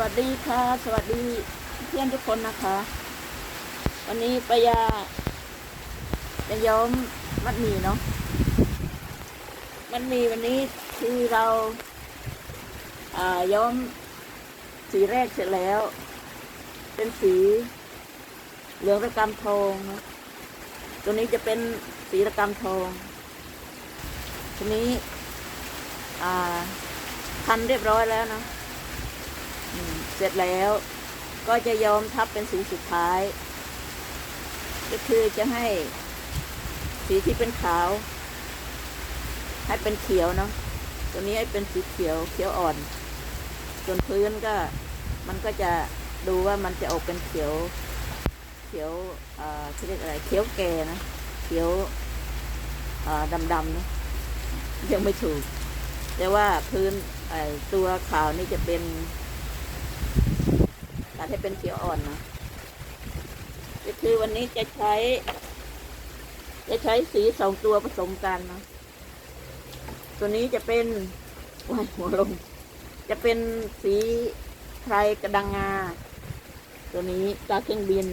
วัสดีค่ะ สวัสดีเพื่อนทุกคนนะคะ วันนี้ปยาจะย้อมมัดหมี่เนาะมัดหมี่วันนี้คือเราอ่าย้อมสีแรกเสร็จแล้ว เป็นสีเหลืองระกำทองเนาะตัวนี้จะเป็นสีระกำทองทีนี้พันเรียบร้อยแล้วเนาะ เสร็จแล้วก็จะยอมทับเป็นสีสุดท้าย ก็คือจะให้สีที่เป็นขาว ให้เป็นเขียวเนาะตัวนี้ให้เป็นสีเขียวเขียวอ่อนส่วนพื้นก็มันก็จะดูว่ามันจะออกเป็นเขียว เขียวอ่าเขาเรียกอะไรเขียวแก่นะเขียวอ่าดำๆนะยังไม่ถูก แต่ว่าพื้นไอตัวขาวนี่จะเป็น ดให้เป็นเขียวอ่อนนะก็คือวันนี้จะใช้ จะใช้สีสองตัวผสมกันนะตัวนี้จะเป็นวายหัวลง จะเป็นสีไพรกระดังงา ตัวนี้ตาเครื่องบิน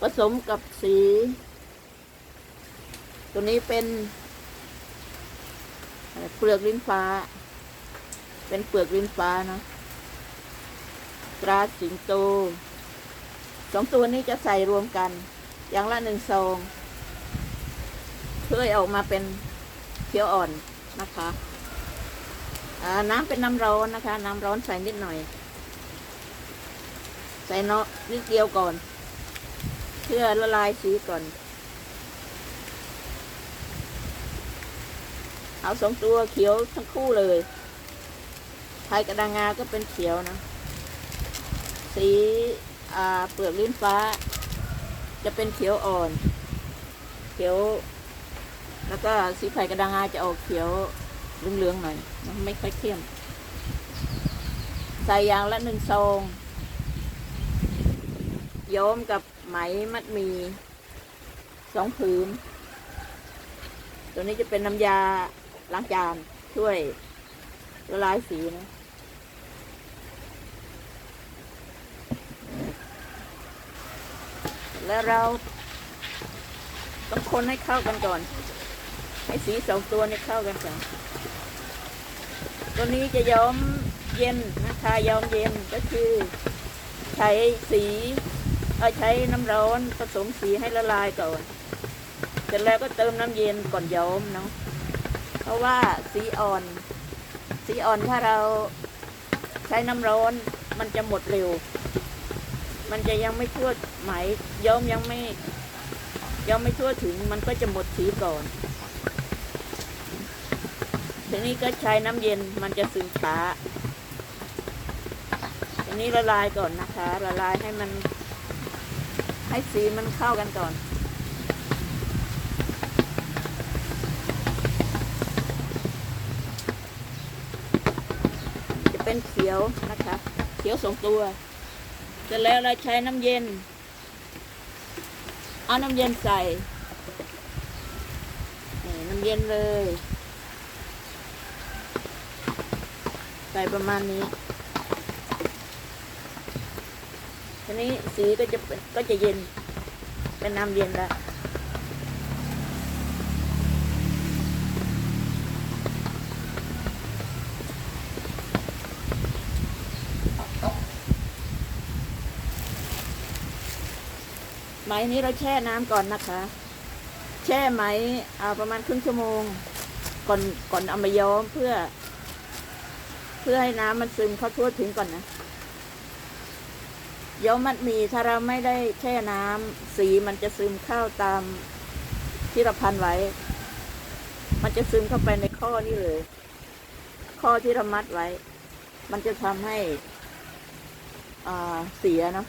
ผสมกับสี ตัวนี้เป็นเปลือกลิ้นฟ้า เป็นเปลือกลิ้นฟ้านะ ตราสิงโตสองตัวนี้จะใส่รวมกัน อย่างละหนึ่งซองเพื่อออกมาเป็นเขียวอ่อนนะคะน้ำเป็นน้ำร้อนนะคะ น้ำร้อนใส่นิดหน่อย ใส่เนาะนิดเดียวก่อน เพื่อละลายสีก่อน เอาสองตัวเขียวทั้งคู่เลยไทยกระดังงาก็เป็นเขียวนะ สีเปลือกลิ้นฟ้า จะเป็นเขียวอ่อน เขียว แล้วก็สีไผ่กระดังงาจะออกเขียวเหลืองๆหน่อยมันไม่ค่อยเข้มใส่ยางละหนึ่งซองย้อมกับไหมมัดมีสองผืน ตัวนี้จะเป็นน้ำยาล้างจานช่วยละลายสีนะ แล้วเราต้องคนให้เข้ากันก่อน ให้สีสองตัวนี้เข้ากันก่อน ตัวนี้จะย้อมเย็นนะคะ ย้อมเย็นก็คือ ใช้สีเอาใช้น้ำร้อนผสมสีให้ละลายก่อน เสร็จแล้วก็เติมน้ำเย็นก่อนย้อมเนาะ เพราะว่าสีอ่อน สีอ่อนถ้าเราใช้น้ำร้อนมันจะหมดเร็ว มันจะยังไม่ทั่วไหมย้อมยังไม่ย้อมไม่ทั่วถึงมันก็จะหมดสีก่อนทีนี้ก็ใช้น้ำเย็นมันจะซึมช้าทีนี้ละลายก่อนนะคะ ละลายให้มัน ให้สีมันเข้ากันก่อนจะเป็นเขียวนะคะ เขียวสองตัว เสร็จแล้วเราใช้น้ำเย็น เอาน้ำเย็นใส่น้ำเย็นเลย ใส่ประมาณนี้ทีนี้สีก็จะก็จะเย็น เป็นน้ำเย็นแล้ว ไหมนี้เราแช่น้ำก่อนนะคะ แช่ไหมเอาประมาณครึ่งชั่วโมง ก่อนก่อนเอามาย้อมเพื่อ เพื่อให้น้ำมันซึมเข้าทั่วถึงก่อนนะย้อมมัดมีถ้าเราไม่ได้แช่น้ำสีมันจะซึมเข้าตามที่เราพันไว้ มันจะซึมเข้าไปในข้อนี่เลย ข้อที่เรามัดไว้ มันจะทำให้อ่าเสียเนาะ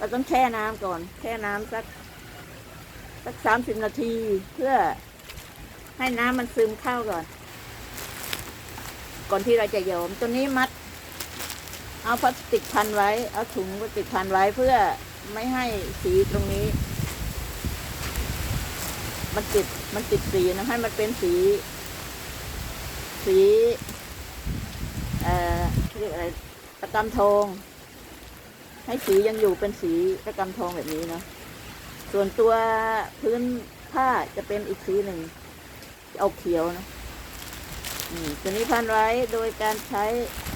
เราต้องแช่น้ำก่อน แช่น้ำสักสักสามสิบนาทีเพื่อให้น้ำมันซึมเข้าก่อน ก่อนที่เราจะโยมตัวนี้มัด เอาพลาสติกพันไว้ เอาถุงพลาสติกพันไว้เพื่อไม่ให้สีตรงนี้ มันติดมันติดสีนะให้มันเป็นสี สี เอ่อเรียกอะไรตะกำทอง ให้สียังอยู่เป็นสีตะกำทองแบบนี้เนาะส่วนตัวพื้นผ้าจะเป็นอีกสีหนึ่งออกเขียวนะอืมตัวนี้พันไว้โดยการใช้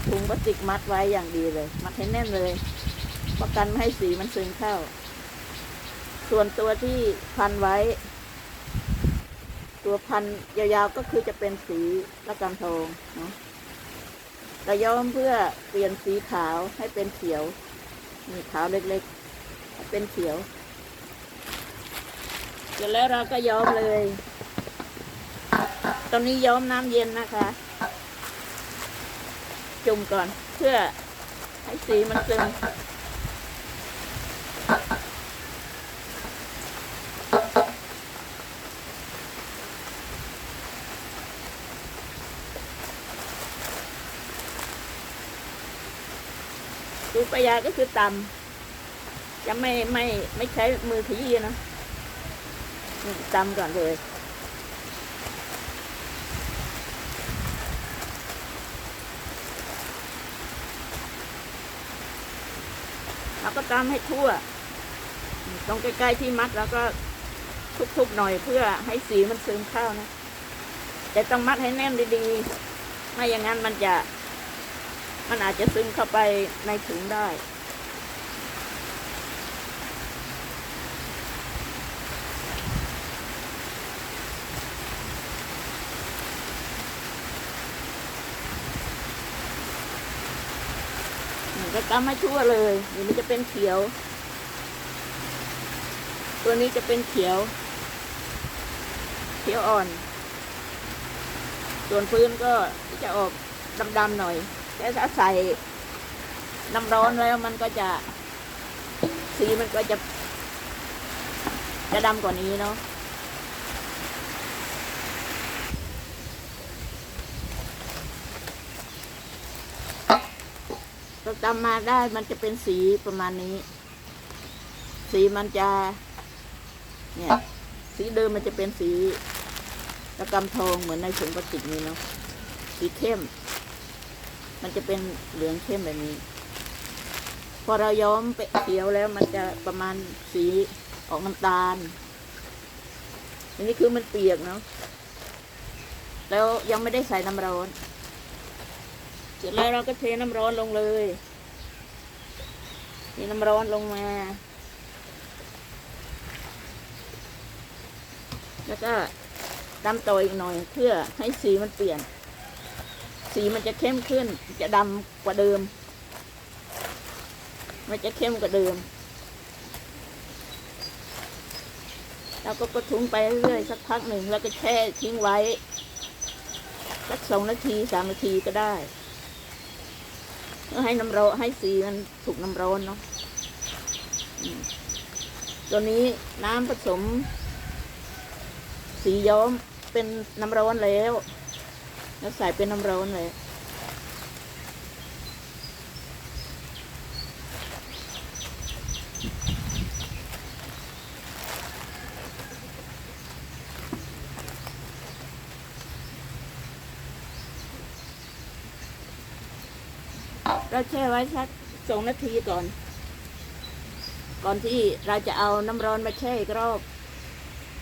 ถุงพลาสติกมัดไว้อย่างดีเลย มัดให้แน่นเลยป้องกันไม่ให้สีมันซึมเข้า ส่วนตัวที่พันไว้ ตัวพันยาวๆก็คือจะเป็นสีละกำทองเนาะเราย้อมเพื่อเปลี่ยนสีขาวให้เป็นเขียว มีขาวเล็กๆ เป็นเขียวเสร็จแล้วเราก็ย้อมเลย ตอนนี้ย้อมน้ำเย็นนะคะ จุ่มก่อนเพื่อให้สีมันซึม สูตรปยาก็คือตำจะไม่ไม่ไม่ใช้มือขยี้นะตำก่อนเลยแล้วก็ตำให้ทั่ว ตรงใกล้ๆที่มัดแล้วก็ทุบๆหน่อยเพื่อให้สีมันซึมเข้านะแต่ต้องมัดให้แน่นดีๆ ไม่อย่างนั้นมันจะ มันอาจจะซึมเข้าไปในถุงได้ ก็ตำให้ทั่วเลยนี่มันจะเป็นเขียว ตัวนี้จะเป็นเขียว เขียวอ่อน ส่วนพื้นก็จะออกดำๆหน่อย แต่ถ้าใส่น้ำร้อนแล้วมันก็จะสีมันก็จะ จะดำกว่านี้เนาะเราจำมาได้มันจะเป็นสีประมาณนี้ สีมันจะ เนี่ย สีเดิมมันจะเป็นสีตะกำทองเหมือนในถุงพลาสติกนี้เนาะสีเข้ม มันจะเป็นเหลืองเข้มแบบนี้ พอเราย้อมไปเขียวแล้วมันจะประมาณสีออกน้ำตาล อันนี้คือมันเปียกเนาะ แล้วยังไม่ได้ใส่น้ำร้อน เสร็จแล้วเราก็เทน้ำร้อนลงเลยเทน้ำร้อนลงมา แล้วก็ดำต่ออีกหน่อยเพื่อให้สีมันเปลี่ยน สีมันจะเข้มขึ้น จะดำกว่าเดิม มันจะเข้มกว่าเดิม แล้วก็กระทุ้งไปเรื่อยๆสักพักหนึ่งแล้วก็แช่ทิ้งไว้สักสองนาทีสามนาทีก็ได้เพื่อให้น้ำร้อนให้สีมันถูกน้ำร้อนเนาะตัวนี้น้ำผสม สีย้อมเป็นน้ำร้อนแล้ว แล้วใส่เป็นน้ำร้อนเลย เราแช่ไว้สักสองนาทีก่อน ก่อนที่เราจะเอาน้ำร้อนมาแช่อีกรอบ